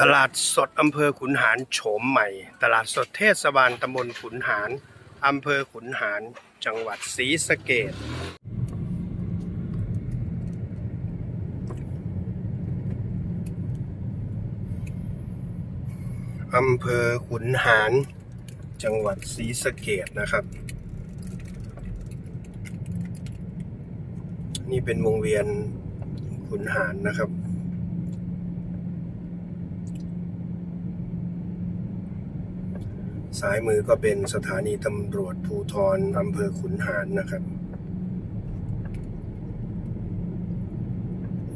ตลาดสดอำเภอขุนหารโฉมใหม่ ตลาดสดเทศบาลตำบลขุนหารอำเภอขุนหารจังหวัดศรีสะเกษอำเภอขุนหารจังหวัดศรีสะเกษนะครับ นี่เป็นวงเวียนขุนหารนะครับ ซ้ายมือก็เป็นสถานีตำรวจภูทรอำเภอขุนหารนะครับ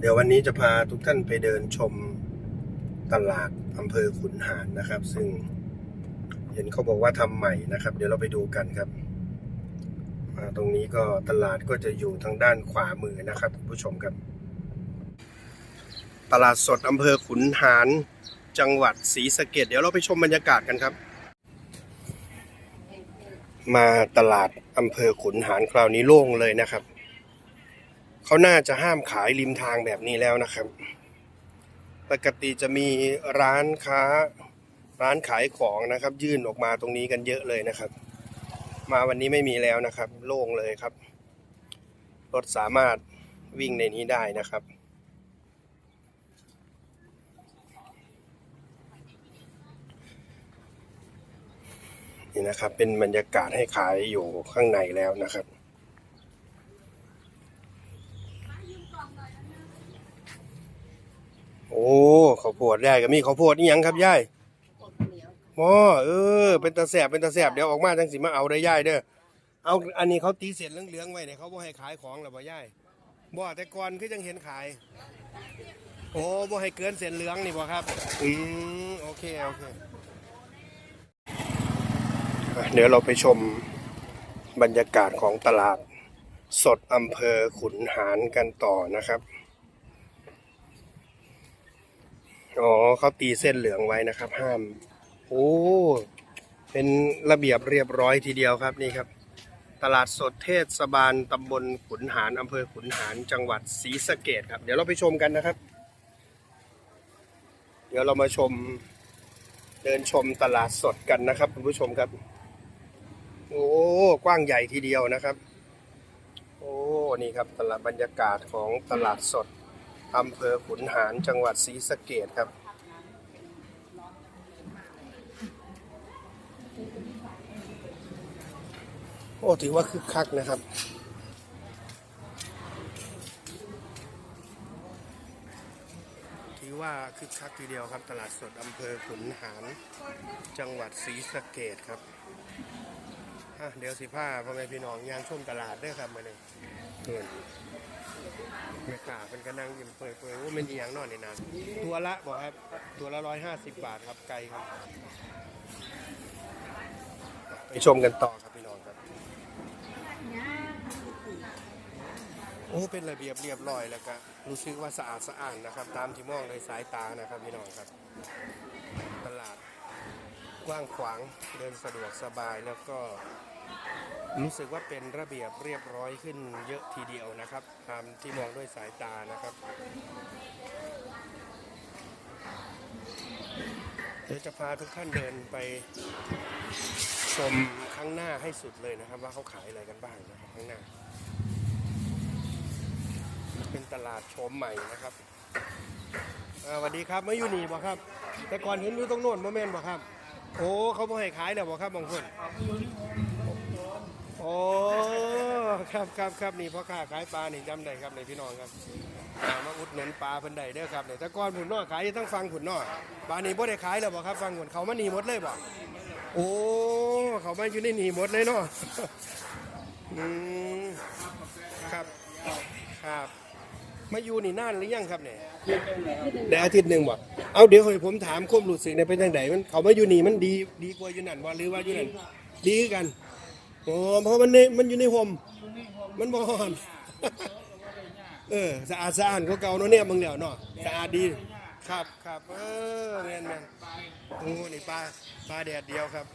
เดี๋ยววันนี้จะพาทุกท่านไปเดินชมตลาดอำเภอขุนหารนะครับ ซึ่งเห็นเขาบอกว่าทำใหม่นะครับ เดี๋ยวเราไปดูกันครับอ่าตรงนี้ก็ตลาดก็จะอยู่ทางด้านขวามือนะครับคุณผู้ชมครับ ตลาดสดอำเภอขุนหารจังหวัดศรีสะเกดเดี๋ยวเราไปชมบรรยากาศกันครับ มาตลาดอำเภอขุนหารคราวนี้โล่งเลยนะครับ เขาน่าจะห้ามขายริมทางแบบนี้แล้วนะครับ ปกติจะมีร้านค้า ร้านขายของนะครับ ยื่นออกมาตรงนี้กันเยอะเลยนะครับ มาวันนี้ไม่มีแล้วนะครับ โล่งเลยครับ รถสามารถวิ่งในนี้ได้นะครับ นี่นะครับ เป็นบรรยากาศให้ขายอยู่ข้างในแล้วนะครับ โอ้ข้าวโพดยายก็มีข้าวโพดนี่ยังครับยายอ๋อเออ เป็นตาแสบเป็นตาแสบเดี๋ยวออกมาจังสิมาเอาได้ยายเด้อเอาอันนี้เขาตีเศษเหลืองๆไว้เนี่ยเขาบ่ให้ขายของหรอบ่ยายบ่แต่ก่อนคือยังเห็นขาย โอ้บ่ให้เกินเศษเหลืองนี่บ่ครับ อืมโอเคโอเค เดี๋ยวเราไปชมบรรยากาศของตลาด สดอำเภอขุนหารกันต่อนะครับ อ๋อเขาตีเส้นเหลืองไว้นะครับ ห้าม โอ้เป็นระเบียบเรียบร้อยทีเดียวครับนี่ครับ ตลาดสดเทศบาลตำบลขุนหารอำเภอขุนหารจังหวัดศรีสะเกดครับ เดี๋ยวเราไปชมกันนะครับ เดี๋ยวเรามาชมเดินชมตลาดสดกันนะครับคุณผู้ชมครับ โอ้กว้างใหญ่ทีเดียวนะครับ โอ้นี่ครับตลาดบรรยากาศของตลาดสดอำเภอขุนหารจังหวัดศรีสะเกดครับโอ้ถือว่าคึกคักนะครับถือว่าคึกคักทีเดียวครับตลาดสดอำเภอขุนหารจังหวัดศรีสะเกดครับ อะเดี๋ยวสิผ้าพ่อแม่พี่น้องยางช่วงตลาดเด้วยครับมาเลยเงินแม่ค้าเป็นกระนังยิ้มเปื่อยๆว่ามันอีหยังนอนนี่นตัวละบอกครับตัวละร้อยห้าสิบบาทครับไก่ครับ ไปชมกันต่อครับพี่น้องครับ โอ้เป็นระเบียบเรียบร้อยแล้วก็รู้สึกว่าสะอาดสะอ้านนะครับ ตามที่มองในสายตานะครับพี่น้องครับ ตลาดกว้างขวางเดินสะดวกสบายแล้วก็ รู้สึกว่าเป็นระเบียบเรียบร้อยขึ้นเยอะทีเดียวนะครับตามที่มองด้วยสายตานะครับ เดี๋ยวจะพาทุกท่านเดินไปชมข้างหน้าให้สุดเลยนะครับ ว่าเขาขายอะไรกันบ้างนะครับข้างหน้า เป็นตลาดโฉมใหม่นะครับสวัสดีครับไม่อยู่นี่บ่ครับ แต่ก่อนเห็นอยู่ตรงโน้นโมเมนต์บ่ครับ โอ้เขาบ่ให้ขายแล้วบ่ครับบางคน อ้ครับครับครับนี่พ่อค้าขายปลานี่จำได้ครับในพี่น้องครับอ่ามาอุดหนุนปลาเพิ่นได้เด้อครับเนี่ยแต่ก่อนผุนนอขายอยู่ทั้งฟังผุนนอปลานี่บ่ได้ขายแล้วบ่ครับฟังผุนเขามาหนีหมดเลยบ่โอ้เขามาอยู่ในหนีหมดเลยเนาะอืมครับครับมาอยู่นี่นานหรือยังครับเนี่ยได้อาทิตย์หนึ่งบ่เอาเดี๋ยวให้ผมถามความรู้สึกเนี่ยเป็นจังไดมันเขามาอยู่นี่มันดีดีกว่าอยู่นั่นบ่หรือว่าอยู่นั่นดีกัน โอ้เพราะมันในมันอยู่ในห่มมันบ่ฮ้อนเออสะอาดสะอาดกว่าเก่าเนาะเนี่ยมึงแล้วเนาะสะอาดดีครับครับเออแม่นแม่นโอ้นี่ปลาปลาแดดเดียวครับ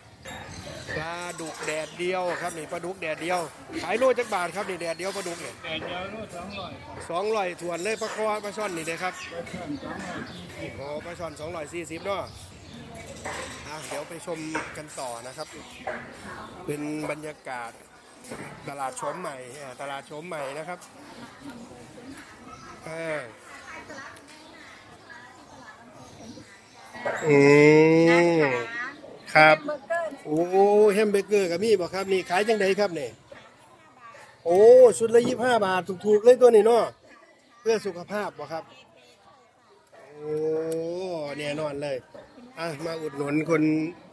ปลาดุกแดดเดียวครับนี่ปลาดุกแดดเดียวขายโลจักบาทครับนี่แดดเดียวปลาดุกเนี่ยแต่เดียวรู้สองร้อยสองร้อยถวนเลยปลาคอปลาช่อนนี่เลยครับไปเพิ่มสองร้อยสี่สิบโอ้ปลาช่อนสองร้อยสี่สิบเนาะอะเดี๋ยว ไปชมกันต่อนะครับ เป็นบรรยากาศตลาดชมใหม่อ่าตลาดชมใหม่นะครับอ่าอืมครับเบอร์เกอร์โอ้แฮมเบอร์เกอร์กับมีบ่ครับ นี่ขายจังไดครับนี่โอ้ชุดละยี่ห้าบาท ถูกๆเลยตัวนี้เนาะเพื่อสุขภาพบ่ครับ โอ้แน่นอนเลย อะมาอุดหนุนคุณ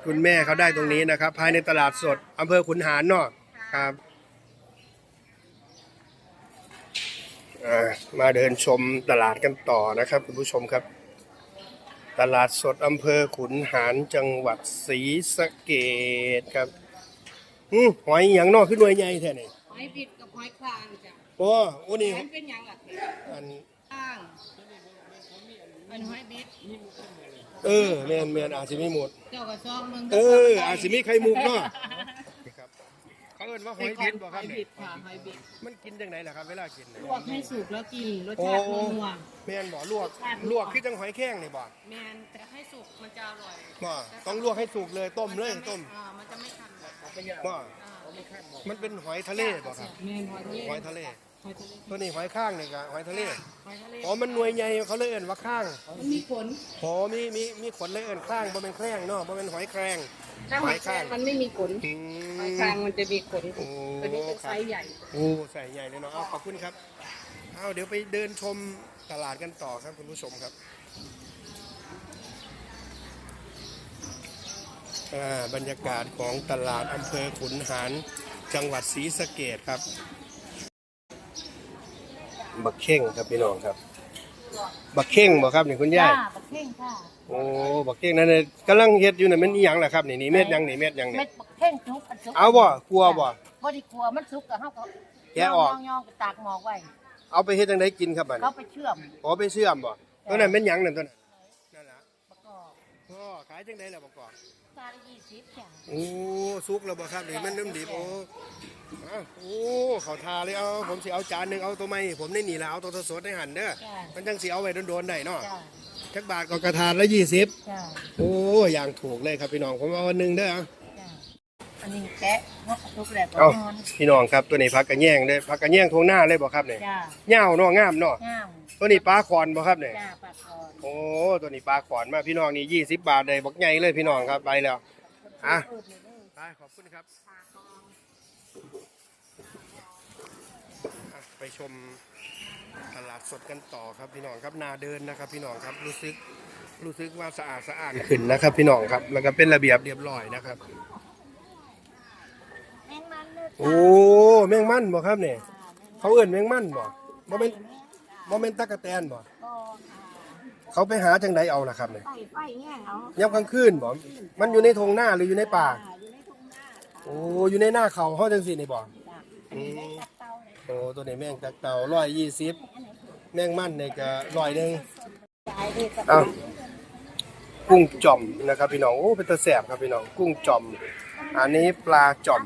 คุณแม่เขาได้ตรงนี้นะครับ ภายในตลาดสดอำเภอขุนหารเนาะครับอะมาเดินชมตลาดกันต่อนะครับคุณผู้ชมครับ ตลาดสดอำเภอขุนหารจังหวัดศรีสะเกษครับอืมหอยอหย่างนอกขึ้นหน่วยใหญ่แท้นี่หอยบิดกับหอยคลางจ้ะโอ้โอ้นี่แขนเป็นหยังล่ะอัน คลางอันหอยบิด เออแมนแมนอาจสิมีหมด เจ้าก็ซองมึงเออ อาจสิมีไข่มุกเนาะครับเขาเอิ้นว่าหอยบิดบ่ครับหอยเนี่บิยดค่ะหอยบิดมันกินจังไดล่ะครับ เวลากินน่ะลวกให้สุกแล้วกินรสชาตินัวแมนบ่ลวกลวกคือจังหอยแข้งนี่บ่ๆแมนแต่ให้สุกมันจะอร่อยบ่ต้องลวกให้สุกเลยต้มเลยต้มอ่ามันจะไม่คันแบบบ่มันเป็นหอยทะเลบ่ครับแมนหอยทะเลหอยทะเล หอยทะเลตัวนี้หอยข้างนี่ก็หอยทะเลหอยทะเลอ๋อมันหน่วยใหญ่เขาเลยเอิ้นว่าข้างมันมีขนโหมีมีมีขนเลยเอินข้างบ่เป็นแครงเนาะบ่เป็นหอยแครง ถ้าหอยแครงมันไม่มีขนอืหอยมคลางมันจะมีขนโอ้ตัวนี้เป็นไซส์ใหญ่ โอ้ใส่ใหญ่เลยเนาะเอาขอบคุณครับเอาเดี๋ยวไปเดินชมตลาดกันต่อครับคุณผู้ชมครับอ่าบรรยากาศของตลาดอำเภอขุนหารจังหวัดศรีสะเกดครับ บักเข่งครับพี่น้องครับ บักเข่งบ่ครับนี่คุณยายบักเข่งค่ะโอ้บักเก้งนั่นน่ะกำลังเฮ็ดอยู่น่ะมันอีหยังล่ะครับนี่นี่เม็ดหยังนี่เม็ดหยังนี่ เม็ดบักเพ่งสุกอันสุกเอาบ่กลัวบ่บ่ได้กลัวมันสุกกับเฮาก็แกะออก ย่องๆก็ตากหมอกไว้เอาไปเฮ็ดจังไดกินครับบัดเขานี้ไปเชื่อมอ๋อไปเชื่อมบ่ตัวนั้นเป็นหยังนั่นตัวนั้นนั่นล่ะประกอบพ่อขายจังไดล่ะบ่ก่อน ซาละ20จ้ะโอ้สุกแล้วบ่ครับนี่มันน้ำดิบโอ้อ้าวโอ้เขาทาเลยเอาผมสิเอาจานหนึงเอาตัวใหม่ผมได้นี่ล่ะเอาตัวสดๆได้หั่นเด้อจ้ะมันจังสิเอาไว้โดนๆได้เนาะจ้ะจักบาทก็กระทานละ20จ้ะโอ้อย่างถูกเลยครับพี่น้องผมเอาอันหนึงเด้อเอาจ้ะอันนี้แกะเนาะสุกแล้วก็เอานอนพี่น้องครับตัวนี้ผักกระแยงเด้อผักกระแยงทวงหน้าเลยบ่ครับนี่จ้ะเหย้าเนาะงามเนาะงามตัวนี้ปลาคอนบ่ครับเนี่ยจ้ะปลาคอนโอ้ตัวนี้ปลาขอนมาพี่น้องนี่ยี่สิบบาทเลยบักใหญ่เลยพี่น้องครับไปแล้วอะเออนี่เด้อไปขอบคุณครับอะไปชมตลาดสดกันต่อครับพี่น้องครับนาเดินนะครับ พี่น้องครับรู้สึกรู้สึกว่าสะอาดสะอาดขึ้นนะครับ พี่น้องครับแล้วก็เป็นระเบียบเรียบร้อยนะครับแมงมันเด้อ โอ้แมงมันบ่ครับเนี่ยเขาเอิ้นแมงมันบ่บ่เป็นบ่เป็นตะกะแตนบ่ก็เขาไปหาจังไดเอาล่ะครับเนี่ยไฟไฟแง่งเอายามกลางคืนบ่มันอยู่ในทงหน้าหรืออยู่ในป่าอ่อยู่ในทุ่งนาโอ้อยู่ในหน้าเขาเฮาจังซี่นี่บ่จ้ะอันนี้แม่ตักเตาเลยโอ้ตัวนี้แมงตักเต่าร้อยยี่สิบแมงมันนี่ก็ร้อยหนึ่งจ่ายดีกับอ้าวกุ้งจ่อมนะครับพี่น้องโอ้เป็นตะแสบครับพี่น้องกุ้งจ่อม อันนี้ปลาจ่อม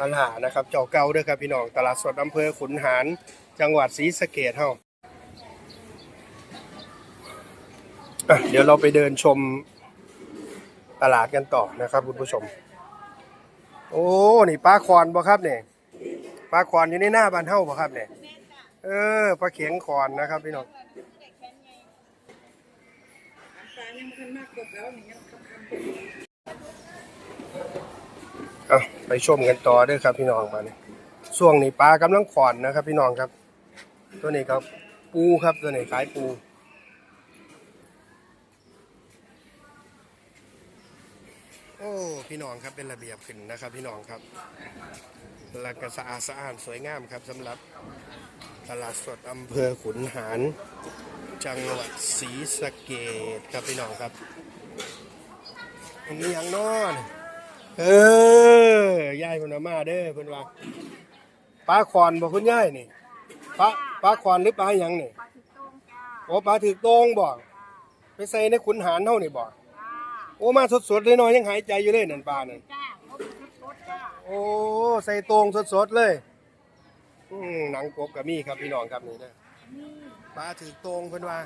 ปัญหานะครับเจ้าเก่าด้วยครับพี่น้องตลาดสดอำเภอขุนหาร จังหวัดศรีสะเกษเฮาเดี๋ยวเราไปเดินชมตลาดกันต่อนะครับคุณผู้ชม โอ้นี่ปลาคอนบ่ครับเนี่ยปลาคอนอยู่ในหน้าบ้านเฮาบ่ครับเนี่ยเออปลาเขียงคอนนะครับพี่น้องเอา ไปชมกันต่อด้วยครับพี่น้องมาเนี่ยช่วงนี้ปลากำลังขอนนะครับ พี่น้องครับ ตัวนี้ครับปูครับตัวนี้ขายปูโอ้พี่น้องครับเป็นระเบียบขึ้นนะครับ พี่น้องครับแล้วก็สะอาดสะอาดสวยงามครับสำหรับตลาดสดอำเภอขุนหารจังหวัดศรีสะเกดครับพี่น้องครับอันนี้ยังนอน เออยายคุณเอามาเด้อเพิ่นว่าปลาคอนบ่คุณยายนี่ปลาปลาคอนหรือปลาหยังนี่ปลาถึกต้มจ้าโอ้ปลาถือโตรงบ่ไปใส่ในขุนหารเฮานี่บ่จ้าโอ้มาสดๆเลยนาะยังหายใจอยู่เลยนั่นปลานั่นจ้าเนรถจ้าโอ้ใส่ตรงสดๆเลยอืมหนังกบกับมีครับพี่น้องครับนี่เด้อปลาถือตรงเพิ่นว่า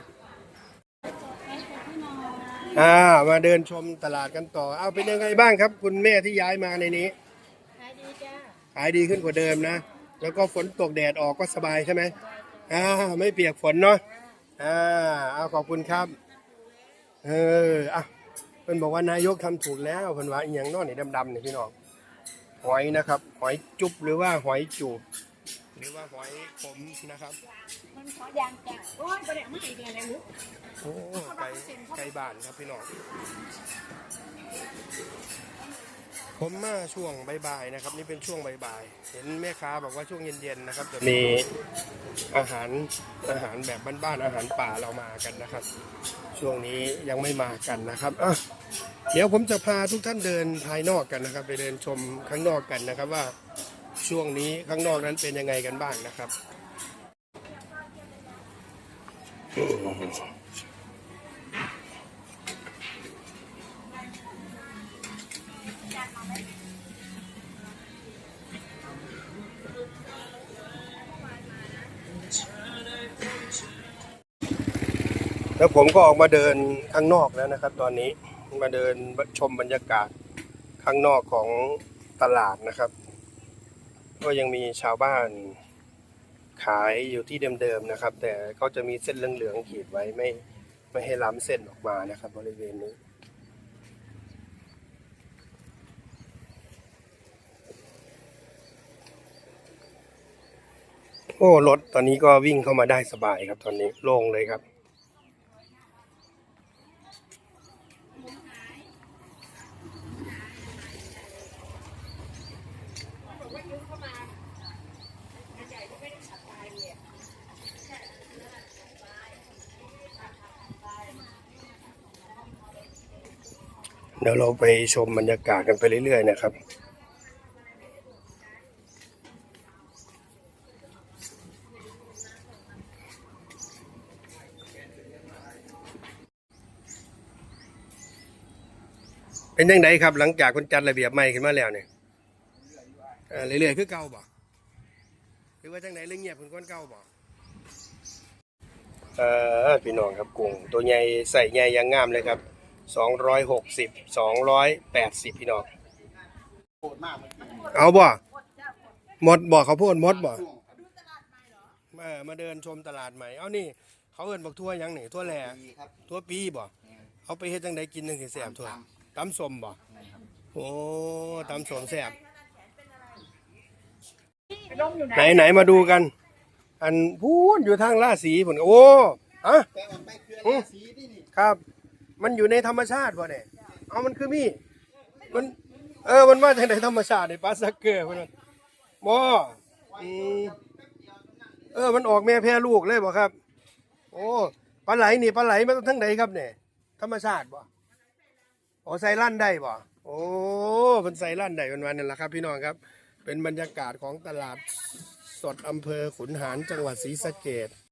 อ่ามาเดินชมตลาดกันต่อ เอาเป็นยังไงบ้างครับ คุณแม่ที่ย้ายมาในนี้ ขายดีจ้าขายดีขึ้นกว่าเดิมนะ แล้วก็ฝนตกแดดออกก็สบายใช่ไหมอ่าไม่เปียกฝนเนาะอ่าเอาขอบคุณครับ เอออะเพิ่นบอกว่านายกทำถูกแล้วเพิ่นว่าอีหยังนอนี่ดำๆนี่พี่น้องหอยนะครับ หอยจุบหรือว่าหอยจูบหรือว่าหอยขมนะครับ มันขอยางจ้าโอ้ยประเดี๋ยวไม่ดีเลยลูก โอ้ไก่ไก่บ้านครับพี่น้องผมมาช่วงบ่ายๆนะครับ นี่เป็นช่วงบ่ายๆเห็นแม่ค้าบอกว่าช่วงเย็นๆนะครับ จะมีอาหารอาหารแบบบ้านๆอาหารป่าเรามากันนะครับ ช่วงนี้ยังไม่มากันนะครับอะเดี๋ยวผมจะพาทุกท่านเดินภายนอกกันนะครับ ไปเดินชมข้างนอกกันนะครับว่าช่วงนี้ข้างนอกนั้นเป็นยังไงกันบ้างนะครับ ผมก็ออกมาเดินข้างนอกแล้วนะครับ ตอนนี้มาเดินชมบรรยากาศข้างนอกของตลาดนะครับ ก็ยังมีชาวบ้านขายอยู่ที่เดิมๆนะครับ แต่เขาจะมีเส้นเหลืองๆขีดไว้ไม่ไม่ให้ล้ำเส้นออกมานะครับ บริเวณนี้โอ้รถตอนนี้ก็วิ่งเข้ามาได้สบายครับตอนนี้โล่งเลยครับ เดี๋ยวเราไปชมบรรยากาศกันไปเรื่อยๆนะครับเป็นยังไงครับ หลังจากคนจัดระเบียบใหม่ขึ้นมาแล้วเนี่ยเรื่อยๆคือเก่าบ่หรือว่าจังไหนเรื่องเงียบเป็นคนเก่าบ่เออพี่น้องครับกุ้งตัวใหญ่ใส่ใหญ่ยังงามเลยครับ สองร้อยหกสิบสองร้อยแปดสิบพี่น้องเอาบ่หมดบ่เขาวโพูดหมดบ่เออมาเดินชมตลาดใหม่ เอานี่ เขาเอิ้นบักทั่วหยังนี่ทั่วแหล่ทั่วปีบ่เอาไปเฮ็ดจังไดกินจังสิแซ่บทั่วตำส้มบ่โอ้ตำส้มแซ่บไหนไหนมาดูกัน อันพูนอยู่ทางราศีผลโอ้อะอืมครับ มันอยู่ในธรรมชาติบ่ะเนี่ยเอามันคือมีมันเออมันมาจากในธรรมชาติในปลาสักเกอร์พุ่นน่ะบ่อืมเออมันออกแม่แพร่ลูกเลยบ่ครับ โอ้ปลาไหลนี่ปลาไหลมาทั้งใดครับเนี่ยธรรมชาติบ่โอ้ใส่ลั่นได้บ่โอ้เป็นใส่ลั่นได้วันๆนั่นแหละครับ พี่น้องครับ เป็นบรรยากาศของตลาดสดอำเภอขุนหารจังหวัดศรีสะเกด